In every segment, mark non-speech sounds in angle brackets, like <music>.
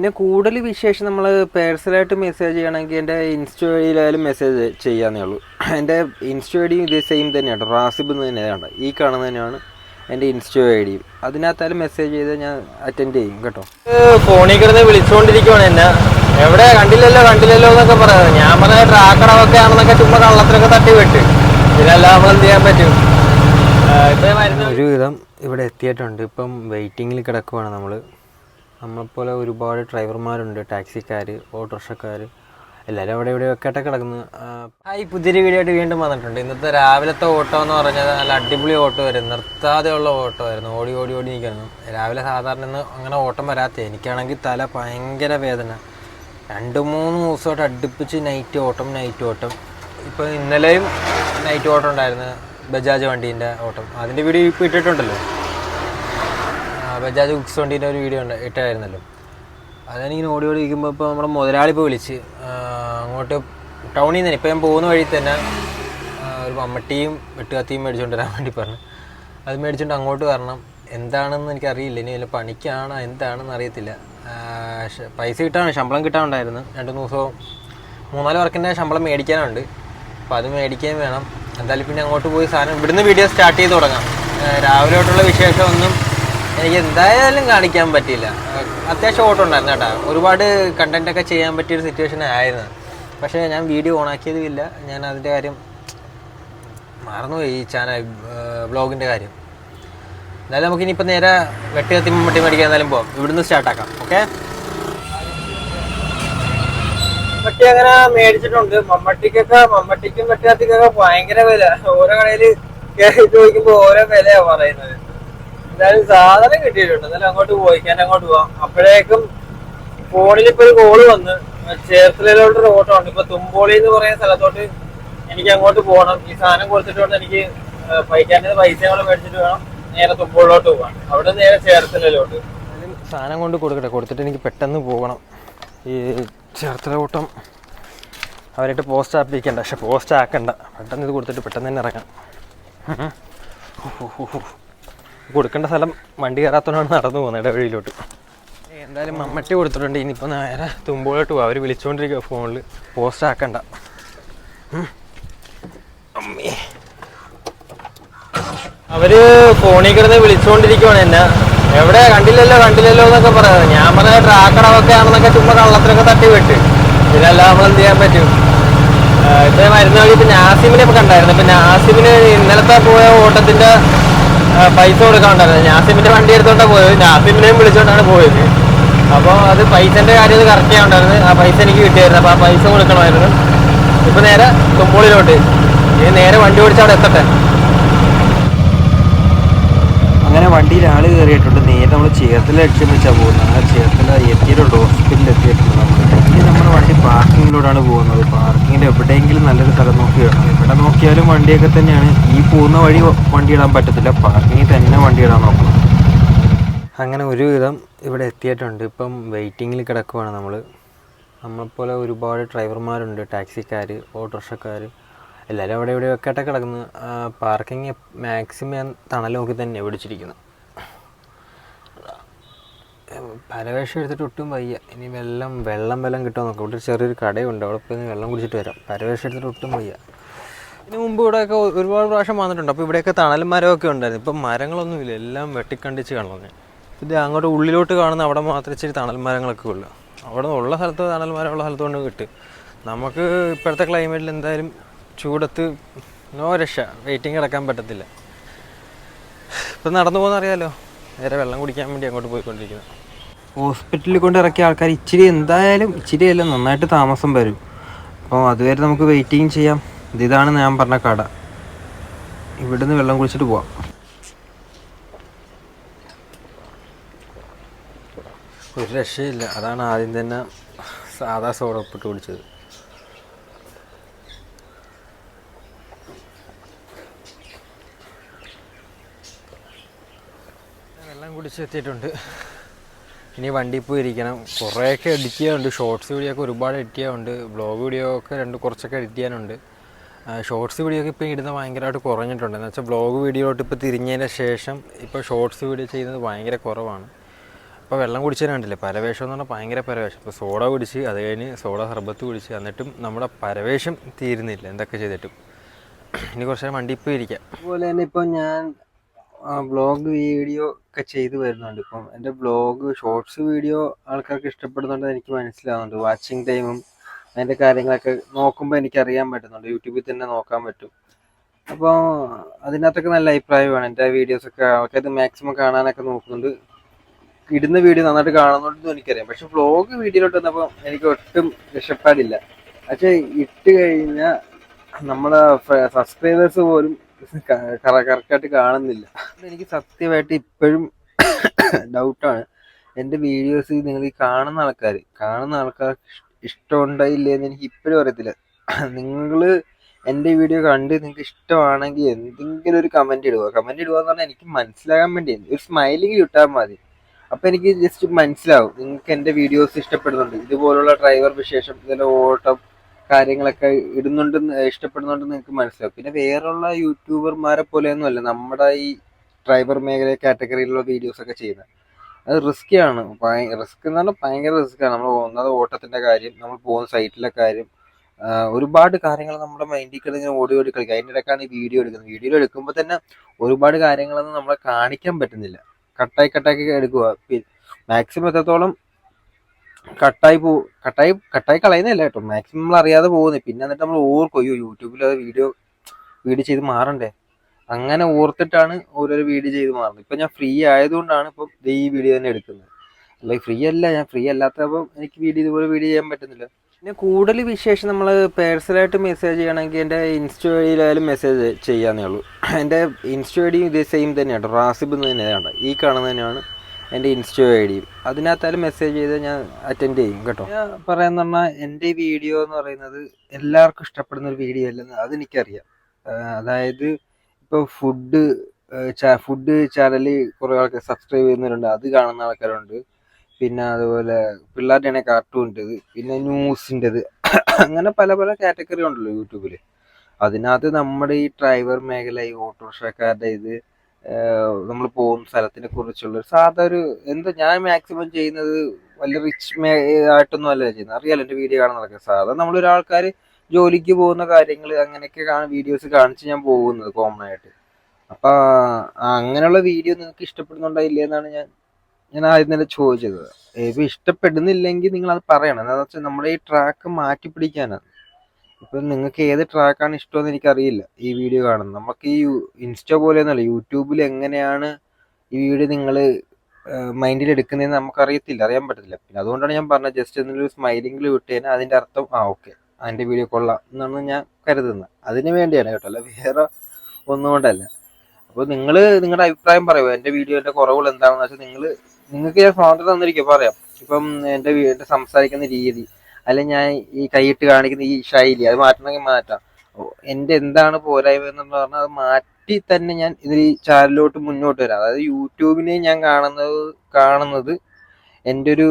പിന്നെ കൂടുതൽ വിശേഷം നമ്മൾ പേഴ്സണലായിട്ട് മെസ്സേജ് ചെയ്യണമെങ്കിൽ എന്റെ ഇൻസ്റ്റ മെസ്സേജ് ചെയ്യാന്നേ ഉള്ളൂ. എന്റെ ഇൻസ്റ്റ ഐഡിയും ഇതേ സെയിം തന്നെയാണ്. റാസിബ് എന്ന് തന്നെയാണ് ഈ കാണുന്ന തന്നെയാണ് എന്റെ ഇൻസ്റ്റ ഐഡിയും അതിനകത്തായാലും മെസ്സേജ് ചെയ്ത് ഞാൻ അറ്റൻഡ് ചെയ്യും കേട്ടോ. ഫോണിൽ കിടന്ന് വിളിച്ചുകൊണ്ടിരിക്കുവാണ് എന്നെ. എവിടെ? കണ്ടില്ലല്ലോ കണ്ടില്ലല്ലോ എന്നൊക്കെ പറയാം. ഞാൻ പറഞ്ഞ ട്രാക്കടവൊക്കെ ആണെന്നൊക്കെ ചുമ്മാ കള്ളത്തിലൊക്കെ തട്ടി വിട്ട്. ഇതിനെല്ലാം നമ്മൾ എന്ത് ചെയ്യാൻ പറ്റും? ഒരുവിധം ഇവിടെ എത്തിയിട്ടുണ്ട്. ഇപ്പം വെയിറ്റിങ്ങിൽ കിടക്കുവാണ് നമ്മൾ നമ്മളെപ്പോലെ ഒരുപാട് ഡ്രൈവർമാരുണ്ട് ടാക്സിക്കാർ ഓട്ടോറിക്ഷക്കാർ എല്ലാവരും അവിടെ ഇവിടെ ഒക്കെ ആയിട്ട് കിടക്കുന്നു ഈ പുതിയൊരു വീഡിയോ ആയിട്ട് വീണ്ടും വന്നിട്ടുണ്ട്. ഇന്നത്തെ രാവിലത്തെ ഓട്ടോ എന്ന് പറഞ്ഞാൽ നല്ല അടിപൊളി ഓട്ടോ ആയിരുന്നു. നിർത്താതെയുള്ള ഓട്ടോ ആയിരുന്നു. ഓടി ഓടി ഓടി നിൽക്കുന്നു രാവിലെ സാധാരണ ഇന്ന് അങ്ങനെ ഓട്ടം വരാത്ത. എനിക്കാണെങ്കിൽ തല ഭയങ്കര വേദന. രണ്ട് മൂന്ന് ദിവസമായിട്ട് അടുപ്പിച്ച് നൈറ്റ് ഓട്ടം നൈറ്റ് ഓട്ടം. ഇപ്പോൾ ഇന്നലെയും നൈറ്റ് ഓട്ടം ഉണ്ടായിരുന്നു. ബജാജ് വണ്ടീന്റെ ഓട്ടം. അതിന്റെ വീഡിയോ ഇപ്പോൾ ഇട്ടിട്ടുണ്ടല്ലോ. ബജാജ് ബുക്സ് വണ്ടീന്റെ ഒരു വീഡിയോ ഉണ്ട് ഇട്ടായിരുന്നല്ലോ. അതെനിങ്ങനെ ഓടി ഓടി ഇരിക്കുമ്പോൾ ഇപ്പോൾ നമ്മുടെ മുതലാളി ഇപ്പോൾ വിളിച്ച് അങ്ങോട്ട് ടൗണിൽ നിന്ന് ഇപ്പോൾ ഞാൻ പോകുന്ന വഴി തന്നെ ഒരു മമ്മട്ടിയും വെട്ടുകത്തിയും മേടിച്ചുകൊണ്ട് വരാൻ വേണ്ടി പറഞ്ഞു. അത് മേടിച്ചുകൊണ്ട് അങ്ങോട്ട് വരണം. എന്താണെന്ന് എനിക്കറിയില്ല. ഇനി വല്ല പണിക്കാണോ എന്താണെന്ന് അറിയത്തില്ല. പൈസ കിട്ടാണ് ശമ്പളം കിട്ടാനുണ്ടായിരുന്നു. രണ്ട് മൂന്ന് ദിവസവും മൂന്നാൽ വർക്കിന്റെ ശമ്പളം മേടിക്കാനുണ്ട്. അപ്പോൾ അത് മേടിക്കാൻ വേണം. എന്തായാലും പിന്നെ അങ്ങോട്ട് പോയി സാധനം ഇവിടുന്ന് വീഡിയോ സ്റ്റാർട്ട് ചെയ്ത് തുടങ്ങാം. രാവിലെ തൊട്ടുള്ള വിശേഷമൊന്നും എനിക്ക് എന്തായാലും കാണിക്കാൻ പറ്റിയില്ല. അത്യാവശ്യം ഓട്ടം ഉണ്ടായിരുന്നു കേട്ടോ. ഒരുപാട് കണ്ടന്റ് ഒക്കെ ചെയ്യാൻ പറ്റിയ ഒരു സിറ്റുവേഷൻ ആയിരുന്നു. പക്ഷേ ഞാൻ വീഡിയോ ഓണാക്കിയതും ഇല്ല. ഞാൻ അതിന്റെ കാര്യം മറന്നുപോയി ഈ ചാനൽ ബ്ലോഗിന്റെ കാര്യം. എന്തായാലും നമുക്ക് ഇനിയിപ്പോൾ നേരെ വെട്ടി കത്തി മുട്ടി മേടിക്കാൻ എന്തായാലും പോകാം ഇവിടുന്ന് സ്റ്റാർട്ടാക്കാം ഓക്കെ മമ്മട്ടി അങ്ങനെ മേടിച്ചിട്ടുണ്ട്. മമ്മട്ടിക്കൊക്കെ മമ്മട്ടിക്കും വെട്ടുകത്തിക്കൊക്കെ ഭയങ്കര വില. ഓരോ കടയിൽ ചോദിക്കുമ്പോൾ ഓരോ വിലയാണ് പറയുന്നത്. എന്തായാലും സാധനം കിട്ടിയിട്ടുണ്ട്. എന്നാലും അങ്ങോട്ട് പോയിക്കാൻ അങ്ങോട്ട് പോവാം. അപ്പോഴേക്കും ഫോണിൽ ഇപ്പൊ ഒരു കോൾ വന്ന്. ചേർത്തലയിലോട്ടൊരു ഓട്ടോ ഉണ്ട്. ഇപ്പൊ തുമ്പോളി എന്ന് പറയുന്ന സ്ഥലത്തോട്ട് എനിക്ക് അങ്ങോട്ട് പോകണം. ഈ സാധനം കൊടുത്തിട്ട് എനിക്ക് പൈക്കാന്റെ പൈസ കൂടെ മേടിച്ചിട്ട് വേണം നേരെ തുമ്പോളിലോട്ട് പോകാൻ. അവിടെ നേരെ ചേർത്തലയിലോട്ട്. സാധനം കൊണ്ട് കൊടുക്കട്ടെ. കൊടുത്തിട്ട് എനിക്ക് പെട്ടെന്ന് പോകണം. ഈ ചേർത്തല ഓട്ടം അവരായിട്ട് പോസ്റ്റ് ആപ്പിക്കണ്ട പക്ഷെ പോസ്റ്റ് ആക്കണ്ട. പെട്ടെന്ന് ഇത് കൊടുത്തിട്ട് പെട്ടെന്ന് തന്നെ ഇറങ്ങാം. കൊടുക്കേണ്ട സ്ഥലം വണ്ടി കയറാത്തതുകൊണ്ടാണ് നടന്നു പോകുന്നത് ഇടവഴിയിലോട്ട്. എന്തായാലും മമ്മട്ടി കൊടുത്തിട്ടുണ്ട്. ഇനിയിപ്പോൾ നേരെ തുമ്പോട്ട് പോകും അവർ വിളിച്ചുകൊണ്ടിരിക്കുക ഫോണിൽ പോസ്റ്റ് ആക്കണ്ട. അവർ ഫോണിൽ കിടന്ന് വിളിച്ചുകൊണ്ടിരിക്കുവാണ് എന്നെ. എവിടെ? കണ്ടില്ലല്ലോ കണ്ടില്ലല്ലോ എന്നൊക്കെ പറയാം. ഞാൻ പറഞ്ഞ ട്രാക്കടവൊക്കെ ആണെന്നൊക്കെ ചുമ്മാ കള്ളത്തിലൊക്കെ തട്ടി വിട്ട്. ഇതല്ല നമ്മൾ എന്ത് ചെയ്യാൻ പറ്റും? ഇപ്പൊ മരുന്ന് വഴി ഇപ്പൊ നാസിമിനെ ഇപ്പൊ കണ്ടായിരുന്നു. ഇപ്പൊ നാസിമിന് ഇന്നലത്തെ പോയ ഓട്ടത്തിന്റെ പൈസ കൊടുക്കാണ്ടായിരുന്നു. നാസിമിന്റെ വണ്ടി എടുത്തോണ്ടാ പോയത്. നാസിമിനെയും വിളിച്ചോണ്ടാണ് പോയത്. അപ്പോൾ അത് പൈസന്റെ കാര്യം അത് കറക്റ്റ് ചെയ്യാണ്ടായിരുന്നു ആ പൈസ എനിക്ക് കിട്ടിയായിരുന്നു. അപ്പോൾ ആ പൈസ കൊടുക്കണമായിരുന്നു. ഇപ്പൊ നേരെ തുമ്പോളിലോട്ട്. ഇനി നേരെ വണ്ടി ഓടിച്ച് അവിടെ എത്തട്ടെ. അങ്ങനെ വണ്ടിയിൽ ആൾ കയറിയിട്ടുണ്ട് നേരെ നമ്മൾ ചേർത്തല ലക്ഷ്യം വെച്ചാൽ പോകുന്നത്. അങ്ങനെ ചേർത്തല എത്തിയിട്ടുണ്ട് ഹോസ്പിറ്റലിൽ എത്തിയിട്ടുണ്ട് നമ്മൾ നമ്മുടെ വണ്ടി പാർക്കിങ്ങിലൂടെയാണ് പോകുന്നത്. പാർക്കിങ്ങിൽ എവിടെയെങ്കിലും നല്ലൊരു സ്ഥലം നോക്കിയാണ് എവിടെ നോക്കിയാലും വണ്ടിയൊക്കെ തന്നെയാണ്. ഈ പോകുന്ന വഴി വണ്ടി ഇടാൻ പറ്റത്തില്ല. പാർക്കിങ്ങിൽ തന്നെ വണ്ടി ഇടാൻ നോക്കണം. അങ്ങനെ ഒരുവിധം ഇവിടെ എത്തിയിട്ടുണ്ട്. ഇപ്പം വെയിറ്റിങ്ങിൽ കിടക്കുവാണ് നമ്മൾ നമ്മളെപ്പോലെ ഒരുപാട് ഡ്രൈവർമാരുണ്ട്. ടാക്സിക്കാർ ഓട്ടോറിക്ഷക്കാർ എല്ലാവരും അവിടെ ഇവിടെ ഒക്കെ ആയിട്ട് കിടക്കുന്നു പാർക്കിംഗ് മാക്സിമം തണൽ നോക്കി തന്നെ പിടിച്ചിരിക്കുന്നു പരവേഷം എടുത്തിട്ട് ഒട്ടും വയ്യ. ഇനി വെള്ളം വെള്ളം വെള്ളം കിട്ടുമോ നോക്കാം. ഇവിടെ ചെറിയൊരു കടയുണ്ട്. അവിടെ പോയി വെള്ളം കുടിച്ചിട്ട് വരാം. പരവേഷം എടുത്തിട്ട് ഒട്ടും വയ്യ. ഇതിന് മുമ്പ് ഇവിടെയൊക്കെ ഒരുപാട് പ്രാവശ്യം വന്നിട്ടുണ്ട്. അപ്പോൾ ഇവിടെയൊക്കെ തണൽ മരമൊക്കെ ഉണ്ടായിരുന്നു. ഇപ്പം മരങ്ങളൊന്നുമില്ല. എല്ലാം വെട്ടിക്കണ്ടിച്ച് കാണുന്നത് ഇത് അങ്ങോട്ട് ഉള്ളിലോട്ട് കാണുന്ന അവിടെ മാത്രം ഇച്ചിരി തണൽ മരങ്ങളൊക്കെ ഉള്ളു. അവിടെ ഉള്ള സ്ഥലത്ത് തണൽ മരം ഉള്ള സ്ഥലത്ത് കൊണ്ട് കിട്ടും. നമുക്ക് ഇപ്പോഴത്തെ ക്ലൈമറ്റിൽ എന്തായാലും ചൂടത്ത് നോ രക്ഷ. വെയിറ്റിംഗ് കിടക്കാൻ പറ്റത്തില്ല. ഇപ്പം നടന്നു പോകുന്ന അറിയാലോ? നേരെ വെള്ളം കുടിക്കാൻ വേണ്ടി അങ്ങോട്ട് പോയിക്കൊണ്ടിരിക്കുന്നത് ഹോസ്പിറ്റലിൽ കൊണ്ട് ഇറക്കിയ ആൾക്കാർ ഇച്ചിരി എന്തായാലും ഇച്ചിരി അല്ല നന്നായിട്ട് താമസം വരും. അപ്പോൾ അതുവരെ നമുക്ക് വെയിറ്റിംഗ് ചെയ്യാം. ഇതാണ് ഞാൻ പറഞ്ഞ കട. ഇവിടുന്ന് വെള്ളം കുടിച്ചിട്ട് പോവാം. ഒരു രക്ഷയില്ല. അതാണ് ആദ്യം തന്നെ സാധാ സോഡ ഉപ്പിട്ട് കുടിച്ചത്. വെള്ളം കുടിച്ചെത്തിയിട്ടുണ്ട് ഇനി വണ്ടിയിൽ പോയി ഇരിക്കണം. കുറേയൊക്കെ എഡിറ്റ് ചെയ്യാനുണ്ട്. ഷോർട്സ് വീഡിയോ ഒക്കെ ഒരുപാട് എഡിറ്റ് ചെയ്യാനുണ്ട്. ബ്ലോഗ് വീഡിയോ ഒക്കെ രണ്ട് കുറച്ചൊക്കെ എഡിറ്റ് ചെയ്യാനുണ്ട്. ഷോർട്സ് വീഡിയോ ഒക്കെ ഇപ്പോൾ ഇടുന്നത് ഭയങ്കരമായിട്ട് കുറഞ്ഞിട്ടുണ്ട്. എന്ന് വെച്ചാൽ ബ്ലോഗ് വീഡിയോയിലോട്ട് ഇപ്പോൾ തിരിഞ്ഞതിന് ശേഷം ഇപ്പോൾ ഷോർട്സ് വീഡിയോ ചെയ്യുന്നത് ഭയങ്കര കുറവാണ്. ഇപ്പോൾ വെള്ളം കുടിച്ചതിന് കണ്ടില്ലേ? പരവേഷം എന്ന് പറഞ്ഞാൽ ഭയങ്കര പരവേഷം. ഇപ്പോൾ സോഡ കുടിച്ച് അത് കഴിഞ്ഞ് സോഡ സർബത്ത് കുടിച്ച് എന്നിട്ടും നമ്മുടെ പരവേഷം തീരുന്നില്ല. എന്തൊക്കെ ചെയ്തിട്ടും. ഇനി കുറച്ച് നേരം വണ്ടി ഇപ്പോൾ ഇരിക്കാം. അതുപോലെ തന്നെ ഇപ്പോൾ ഞാൻ ബ്ലോഗ് വീഡിയോ ഒക്കെ ചെയ്തു വരുന്നുണ്ട്. ഇപ്പം എന്റെ ബ്ലോഗ് ഷോർട്സ് വീഡിയോ ആൾക്കാർക്ക് ഇഷ്ടപ്പെടുന്നുണ്ട് എനിക്ക് മനസ്സിലാവുന്നുണ്ട്. വാച്ചിങ് ടൈമും അതിന്റെ കാര്യങ്ങളൊക്കെ നോക്കുമ്പോൾ എനിക്ക് അറിയാൻ പറ്റുന്നുണ്ട് യൂട്യൂബിൽ തന്നെ നോക്കാൻ പറ്റും. അപ്പോൾ അതിനകത്തൊക്കെ നല്ല അഭിപ്രായമാണ്. എന്റെ വീഡിയോസൊക്കെ ആൾക്കാർ മാക്സിമം കാണാനൊക്കെ നോക്കുന്നുണ്ട്. ഇടുന്ന വീഡിയോ നന്നായിട്ട് കാണുന്നുണ്ടെന്നും എനിക്കറിയാം. പക്ഷെ ബ്ലോഗ് വീഡിയോയിലോട്ട് വന്നപ്പോൾ എനിക്ക് ഒട്ടും രക്ഷപ്പാടില്ല പക്ഷേ ഇട്ട് കഴിഞ്ഞാൽ നമ്മളെ സബ്സ്ക്രൈബേഴ്സ് പോലും കറക്റ്റായിട്ട് കാണുന്നില്ല. എനിക്ക് സത്യമായിട്ട് ഇപ്പോഴും ഡൗട്ടാണ് എന്റെ വീഡിയോസ് നിങ്ങൾ ഈ കാണുന്ന ആൾക്കാർ കാണുന്ന ആൾക്കാർക്ക് ഇഷ്ടമുണ്ടോ ഇല്ലേ എന്ന് എനിക്ക് ഇപ്പോഴും അറിയത്തില്ല. നിങ്ങൾ എന്റെ വീഡിയോ കണ്ട് നിങ്ങൾക്ക് ഇഷ്ടമാണെങ്കിൽ എന്തെങ്കിലും ഒരു കമന്റ് ഇടുക. കമന്റ് ഇടുക എന്ന് പറഞ്ഞാൽ എനിക്ക് മനസ്സിലാകാൻ വേണ്ടി ഒരു സ്മൈലിങ് കിട്ടാൻ മതി. അപ്പം എനിക്ക് ജസ്റ്റ് മനസ്സിലാവും. നിങ്ങൾക്ക് എന്റെ വീഡിയോസ് ഇഷ്ടപ്പെടുന്നുണ്ട്. ഇതുപോലുള്ള ഡ്രൈവർ വിശേഷം ഇതുപോലെ ഓട്ടം കാര്യങ്ങളൊക്കെ ഇടുന്നുണ്ടെന്ന് ഇഷ്ടപ്പെടുന്നുണ്ടെന്ന് നിങ്ങൾക്ക് മനസ്സിലാവും. പിന്നെ വേറെയുള്ള യൂട്യൂബർമാരെ പോലെയൊന്നും അല്ല നമ്മുടെ ഈ ഡ്രൈവർ മേഖല കാറ്റഗറിയിലുള്ള വീഡിയോസ് ഒക്കെ ചെയ്യുന്നത്. അത് റിസ്ക് ആണ്. റിസ്ക് എന്ന് പറഞ്ഞാൽ ഭയങ്കര റിസ്ക് ആണ്. നമ്മൾ പോകുന്നത് ഓട്ടത്തിന്റെ കാര്യം നമ്മൾ പോകുന്ന സൈറ്റിലെ കാര്യം. ഒരുപാട് കാര്യങ്ങൾ നമ്മുടെ മൈൻഡിൽ കിടന്ന് ഇങ്ങനെ ഓടി ഓടി കളിക്കുക അതിന്റെ ഇടയ്ക്കാണ് ഈ വീഡിയോ എടുക്കുന്നത്. വീഡിയോ എടുക്കുമ്പോൾ തന്നെ ഒരുപാട് കാര്യങ്ങളൊന്നും നമ്മളെ കാണിക്കാൻ പറ്റുന്നില്ല. കട്ടായി കട്ടാക്കി എടുക്കുക മാക്സിമം എത്രത്തോളം കട്ടായി പോ കട്ടായി കട്ടായി കളയുന്നില്ല കേട്ടോ. മാക്സിമം നമ്മൾ അറിയാതെ പോകുന്നത് പിന്നെ എന്നിട്ട് നമ്മൾ ഓർക്കും അയ്യോ യൂട്യൂബിൽ അത് വീഡിയോ വീഡിയോ ചെയ്ത് മാറണ്ടേ? അങ്ങനെ ഓർത്തിട്ടാണ് ഓരോരോ വീഡിയോ ചെയ്ത് മാറുന്നത്. ഇപ്പം ഞാൻ ഫ്രീ ആയതുകൊണ്ടാണ് ഇപ്പം ഈ വീഡിയോ തന്നെ എടുക്കുന്നത്. അല്ല ഫ്രീ അല്ല. ഞാൻ ഫ്രീ അല്ലാത്തപ്പം എനിക്ക് വീഡിയോ ഇതുപോലെ വീഡിയോ ചെയ്യാൻ പറ്റുന്നില്ല. പിന്നെ കൂടുതൽ വിശേഷം നമ്മൾ പേഴ്സണലായിട്ട് മെസ്സേജ് ചെയ്യണമെങ്കിൽ എന്റെ ഇൻസ്റ്റ വഴിയിലായാലും മെസ്സേജ് ചെയ്യാന്നേ ഉള്ളൂ. എന്റെ ഇൻസ്റ്റ വഴിയും ഇതേ സെയിം തന്നെയാണ്. റാസിബ് എന്ന് തന്നെയാണ്. ഈ കാണുന്നത് തന്നെയാണ്. എന്റെ ഇൻസ്റ്റോ ഐ ഡി അതിനകത്തായാലും മെസ്സേജ് ചെയ്ത് ഞാൻ അറ്റൻഡ് ചെയ്യും കേട്ടോ. ഞാൻ പറയാന്ന് പറഞ്ഞാൽ എന്റെ വീഡിയോ എന്ന് പറയുന്നത് എല്ലാവർക്കും ഇഷ്ടപ്പെടുന്ന ഒരു വീഡിയോ അല്ലെന്ന് അതെനിക്കറിയാം. അതായത് ഇപ്പോൾ ഫുഡ് ഫുഡ് ചാനൽ കുറേ ആൾക്കാർ സബ്സ്ക്രൈബ് ചെയ്യുന്നവരുണ്ട്. അത് കാണുന്ന ആൾക്കാരുണ്ട്. പിന്നെ അതുപോലെ പിള്ളേരുടെ കാർട്ടൂണിന്റെത് പിന്നെ ന്യൂസിന്റെത് <coughs> അങ്ങനെ പല പല കാറ്റഗറി ഉണ്ടല്ലോ യൂട്യൂബിൽ അതിനകത്ത് നമ്മുടെ ഈ ഡ്രൈവർ മേഖല ഈ ഓട്ടോറിക്ഷക്കാരുടെ ഇത് നമ്മൾ പോകുന്ന സ്ഥലത്തിനെ കുറിച്ചുള്ള സാധാ ഒരു എന്താ ഞാൻ മാക്സിമം ചെയ്യുന്നത് വലിയ റിച്ച് ആയിട്ടൊന്നും അല്ല ചെയ്യുന്നത്. അറിയാലോ എന്റെ വീഡിയോ കാണാൻ നടക്കുന്നത് സാധാരണ നമ്മളൊരാൾക്കാർ ജോലിക്ക് പോകുന്ന കാര്യങ്ങൾ അങ്ങനെയൊക്കെ കാണാൻ വീഡിയോസ് കാണിച്ച് ഞാൻ പോകുന്നത് കോമൺ ആയിട്ട്. അപ്പൊ അങ്ങനെയുള്ള വീഡിയോ നിങ്ങൾക്ക് ഇഷ്ടപ്പെടുന്നുണ്ടോ എന്നാണ് ഞാൻ ഞാൻ ആദ്യം തന്നെ ചോദിച്ചത്. ഇപ്പൊ ഇഷ്ടപ്പെടുന്നില്ലെങ്കിൽ നിങ്ങൾ അത് പറയണം. എന്താണെന്ന് വെച്ചാൽ നമ്മുടെ ഈ ട്രാക്ക് മാറ്റി പിടിക്കാനാണ് ഇപ്പൊ നിങ്ങൾക്ക് ഏത് ട്രാക്കാണ് ഇഷ്ടമെന്ന് എനിക്കറിയില്ല ഈ വീഡിയോ കാണുന്നത്. നമുക്ക് ഈ ഇൻസ്റ്റ പോലെയൊന്നുമല്ല യൂട്യൂബിൽ എങ്ങനെയാണ് ഈ വീഡിയോ നിങ്ങൾ മൈൻഡിൽ എടുക്കുന്നതെന്ന് നമുക്കറിയത്തില്ല അറിയാൻ പറ്റത്തില്ല. പിന്നെ അതുകൊണ്ടാണ് ഞാൻ പറഞ്ഞത് ജസ്റ്റ് എന്തെങ്കിലും സ്മൈലിംഗിൽ വിട്ട് കഴിഞ്ഞാൽ അതിന്റെ അർത്ഥം ആ ഓക്കെ അതിന്റെ വീഡിയോ കൊള്ളാം എന്നാണ് ഞാൻ കരുതുന്നത്. അതിന് വേണ്ടിയാണ് കേട്ടോ അല്ല വേറെ ഒന്നും കൊണ്ടല്ല. അപ്പോൾ നിങ്ങൾ നിങ്ങളുടെ അഭിപ്രായം പറയുമോ എന്റെ വീഡിയോന്റെ കുറവുകൾ എന്താണെന്ന് വെച്ചാൽ നിങ്ങൾ നിങ്ങൾക്ക് ഞാൻ സ്വാതന്ത്ര്യം തന്നിരിക്കും പറയാം. ഇപ്പം എന്റെ എന്റെ സംസാരിക്കുന്ന രീതി അല്ലെങ്കിൽ ഞാൻ ഈ കൈയിട്ട് കാണിക്കുന്ന ഈ ശൈലി അത് മാറ്റണമെങ്കിൽ മാറ്റാം. എന്റെ എന്താണ് പോരായ്മ എന്ന് പറഞ്ഞാൽ അത് മാറ്റി തന്നെ ഞാൻ ഇതിൽ ചാനലിലോട്ട് മുന്നോട്ട് വരാം. അതായത് യൂട്യൂബിനെ ഞാൻ കാണുന്നത് കാണുന്നത് എന്റെ ഒരു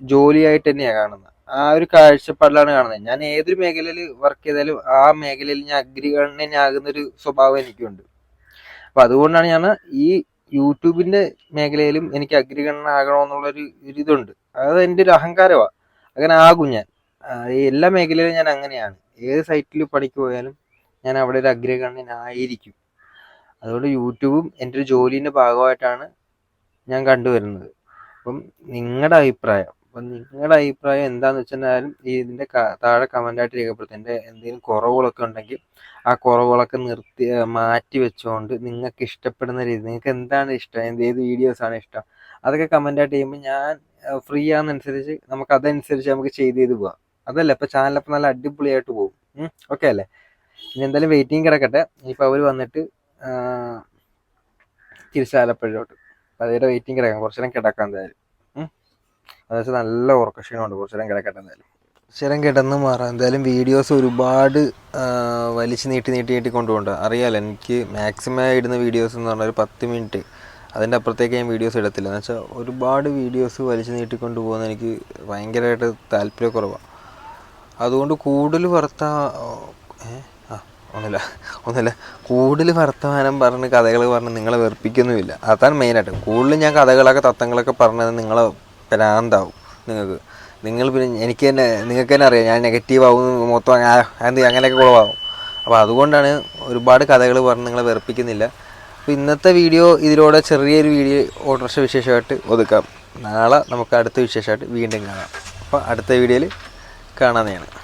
ജോലിയായിട്ട് തന്നെയാണ് കാണുന്നത്. ആ ഒരു കാഴ്ചപ്പാടിലാണ് കാണുന്നത്. ഞാൻ ഏതൊരു മേഖലയിൽ വർക്ക് ചെയ്താലും ആ മേഖലയിൽ ഞാൻ അഗ്രിഗണ്യനാകുന്ന ഒരു സ്വഭാവം എനിക്കുണ്ട്. അപ്പൊ അതുകൊണ്ടാണ് ഞാൻ ഈ യൂട്യൂബിന്റെ മേഖലയിലും എനിക്ക് ഒരു ഇതുണ്ട്. അത് എന്റെ ഒരു അഹങ്കാരമാണ് അങ്ങനെ ആകും ഞാൻ. എല്ലാ മേഖലയിലും ഞാൻ അങ്ങനെയാണ്. ഏത് സൈറ്റിൽ പണിക്ക് പോയാലും ഞാൻ അവിടെ ഒരു അഗ്രഗണ്യനായിരിക്കും അതുകൊണ്ട് യൂട്യൂബും എന്റെ ഒരു ജോലിന്റെ ഭാഗമായിട്ടാണ് ഞാൻ കണ്ടുവരുന്നത്. അപ്പം നിങ്ങളുടെ അഭിപ്രായം അപ്പം നിങ്ങളുടെ അഭിപ്രായം എന്താണെന്ന് വെച്ചാലും ഈ ഇതിന്റെ താഴെ കമന്റായിട്ട് രേഖപ്പെടുത്തും എന്റെ എന്തെങ്കിലും കുറവുകളൊക്കെ ഉണ്ടെങ്കിൽ ആ കുറവുകളൊക്കെ നിർത്തി മാറ്റി വെച്ചുകൊണ്ട് നിങ്ങൾക്ക് ഇഷ്ടപ്പെടുന്ന രീതി നിങ്ങൾക്ക് എന്താണ് ഇഷ്ടം? ഏത് വീഡിയോസാണ് ഇഷ്ടം? അതൊക്കെ കമന്റായിട്ട് ചെയ്യുമ്പോൾ ഞാൻ ഫ്രീ ആകുന്നതനുസരിച്ച് നമുക്ക് അതനുസരിച്ച് നമുക്ക് ചെയ്ത് ചെയ്ത് പോവാം. അതല്ല? ഇപ്പം ചാനലപ്പം നല്ല അടിപൊളിയായിട്ട് പോകും. ഓക്കെ അല്ലേ? ഇനി എന്തായാലും വെയിറ്റിംഗ് കിടക്കട്ടെ. ഇപ്പം അവർ വന്നിട്ട് ആ, പതിയുടെ വെയിറ്റിംഗ് കിടക്കാം. കുറച്ചു നേരം കിടക്കാം എന്തായാലും. വെച്ചാൽ നല്ല ഉറക്കക്ഷീണമുണ്ട് കുറച്ചു നേരം കിടക്കട്ടെ എന്തായാലും. ശരം കിടന്ന് മാറാം. എന്തായാലും വീഡിയോസ് ഒരുപാട് വലിച്ചു നീട്ടി നീട്ടി നീട്ടി കൊണ്ടുപോകണ്ട. അറിയാലോ എനിക്ക് മാക്സിമം ഇടുന്ന വീഡിയോസ് എന്ന് പറഞ്ഞാൽ ഒരു പത്ത് മിനിറ്റ് അതിന്റെ അപ്പുറത്തേക്ക് ഞാൻ വീഡിയോസ് ഇടത്തില്ല. എന്ന് വെച്ചാൽ ഒരുപാട് വീഡിയോസ് വലിച്ചു നീട്ടിക്കൊണ്ട് പോകുന്ന എനിക്ക് ഭയങ്കരമായിട്ട് താല്പര്യക്കുറവാണ് അതുകൊണ്ട് കൂടുതൽ വർത്ത ആ ഒന്നുമില്ല. ഒന്നുമില്ല. കൂടുതൽ വർത്തമാനം പറഞ്ഞ് കഥകൾ പറഞ്ഞ് നിങ്ങളെ വെറുപ്പിക്കൊന്നുമില്ല. അതാണ് മെയിനായിട്ട് കൂടുതൽ ഞാൻ കഥകളൊക്കെ തത്വങ്ങളൊക്കെ പറഞ്ഞത് നിങ്ങളെ പ്രാന്താവും നിങ്ങൾക്ക്. നിങ്ങൾ പിന്നെ എനിക്ക് തന്നെ നിങ്ങൾക്ക് തന്നെ അറിയാം. ഞാൻ നെഗറ്റീവ് ആവും മൊത്തം എന്ത് അങ്ങനെയൊക്കെ കുളവാകും അപ്പോൾ അതുകൊണ്ടാണ് ഒരുപാട് കഥകൾ പറഞ്ഞ് നിങ്ങളെ വെറുപ്പിക്കുന്നില്ല. അപ്പോൾ ഇന്നത്തെ വീഡിയോ ഇതിലൂടെ ചെറിയൊരു വീഡിയോ ഓട്ടോറിക്ഷ വിശേഷമായിട്ട് ഒതുക്കാം. നാളെ നമുക്ക് അടുത്ത വിശേഷമായിട്ട് വീണ്ടും കാണാം. അപ്പോൾ അടുത്ത വീഡിയോയിൽ കാണാവുന്നതാണ്